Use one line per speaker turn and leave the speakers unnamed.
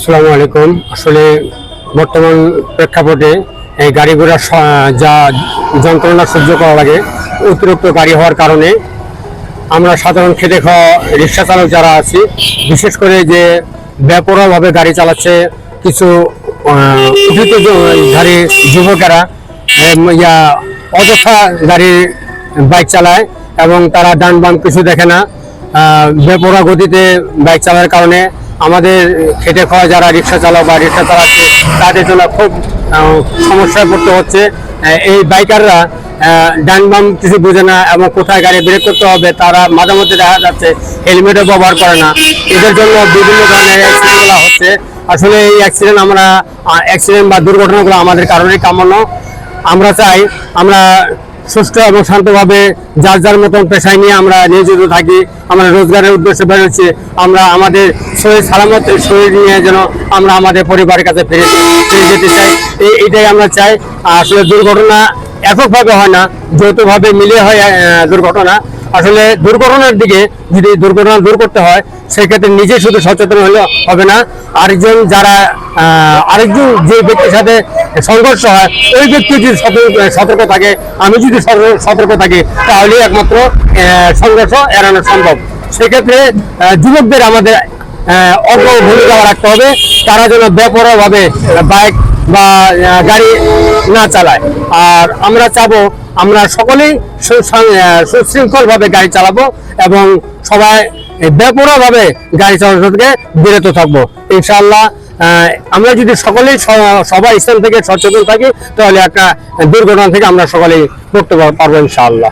আসসালামু আলাইকুম। আসলে বর্তমান প্রেক্ষাপটে এই গাড়ি যা যন্ত্রণা সহ্য করা লাগে অতিরিক্ত গাড়ি হওয়ার কারণে আমরা সাধারণ খেটে খাওয়া রিক্সা চালক যারা আছি বিশেষ করে যে ব্যাপরভাবে গাড়ি চালাচ্ছে কিছু গাড়ি যুবকেরা ইয়া অযথা গাড়ি বাইক চালায় এবং তারা ডান বাম কিছু দেখে না। আহ, বেপরোয়া গতিতে বাইক চালার কারণে আমাদের খেটে খাওয়া যারা রিক্সা চালক বা রিক্সা চালাচ্ছে, তাদের জন্য খুব সমস্যায় পড়তে হচ্ছে। এই বাইকাররা ডান বাম কিছু বোঝে না এবং কোথায় গাড়ি ব্রেক করতে হবে, তারা মাঝে মধ্যে দেখা যাচ্ছে হেলমেটও ব্যবহার করে না। এদের জন্য বিভিন্ন ধরনের অ্যাক্সিডেন্টগুলো হচ্ছে। আসলে এই অ্যাক্সিডেন্ট আমরা অ্যাক্সিডেন্ট বা দুর্ঘটনাগুলো আমাদের কারণে কামানো আমরা চাই, আমরা সুস্থ এবং শান্তভাবে যার যার মতন পেশায় নিয়ে আমরা নিয়োজিত থাকি, আমরা রোজগারের উদ্দেশ্যে বেরোচ্ছি আমরা আমাদের শরীর সালামত, শরীর নিয়ে যেন আমরা আমাদের পরিবারের কাছে ফিরে ফিরে যেতে চাই। এই এটাই আমরা চাই। আসলে দুর্ঘটনা এককভাবে হয় না, যৌথভাবে মিলে হয় দুর্ঘটনা। আসলে দুর্ঘটনার দিকে যদি দুর্ঘটনা দূর করতে হয়, সেক্ষেত্রে নিজে শুধু সচেতন হলে হবে না। আরেকজন যারা আরেকজন যে ব্যক্তির সাথে সংঘর্ষ হয়, ওই ব্যক্তি যদি সতর্ক থাকে, আমি যদি সতর্ক- থাকি তাহলে একমাত্র সংঘর্ষ এড়ানো সম্ভব। সেক্ষেত্রে যুবকদের আমাদের অগ্র ভূমিকা রাখতে হবে। তারা যেন বেপরোয়াভাবে বাইক বা গাড়ি না চালায়। আর আমরা চাবো আমরা সকলেই সুশৃঙ্খলভাবে গাড়ি চালাবো এবং সবাই বেপরোয়াভাবে গাড়ি চালানো থেকে বিরত থাকব। ইনশাআল্লাহ আহ, আমরা যদি সকলেই সবাই স্থান থেকে সচেতন থাকি তাহলে একটা দুর্ঘটনা থেকে আমরা সকলেই করতে পারব ইনশাআল্লাহ।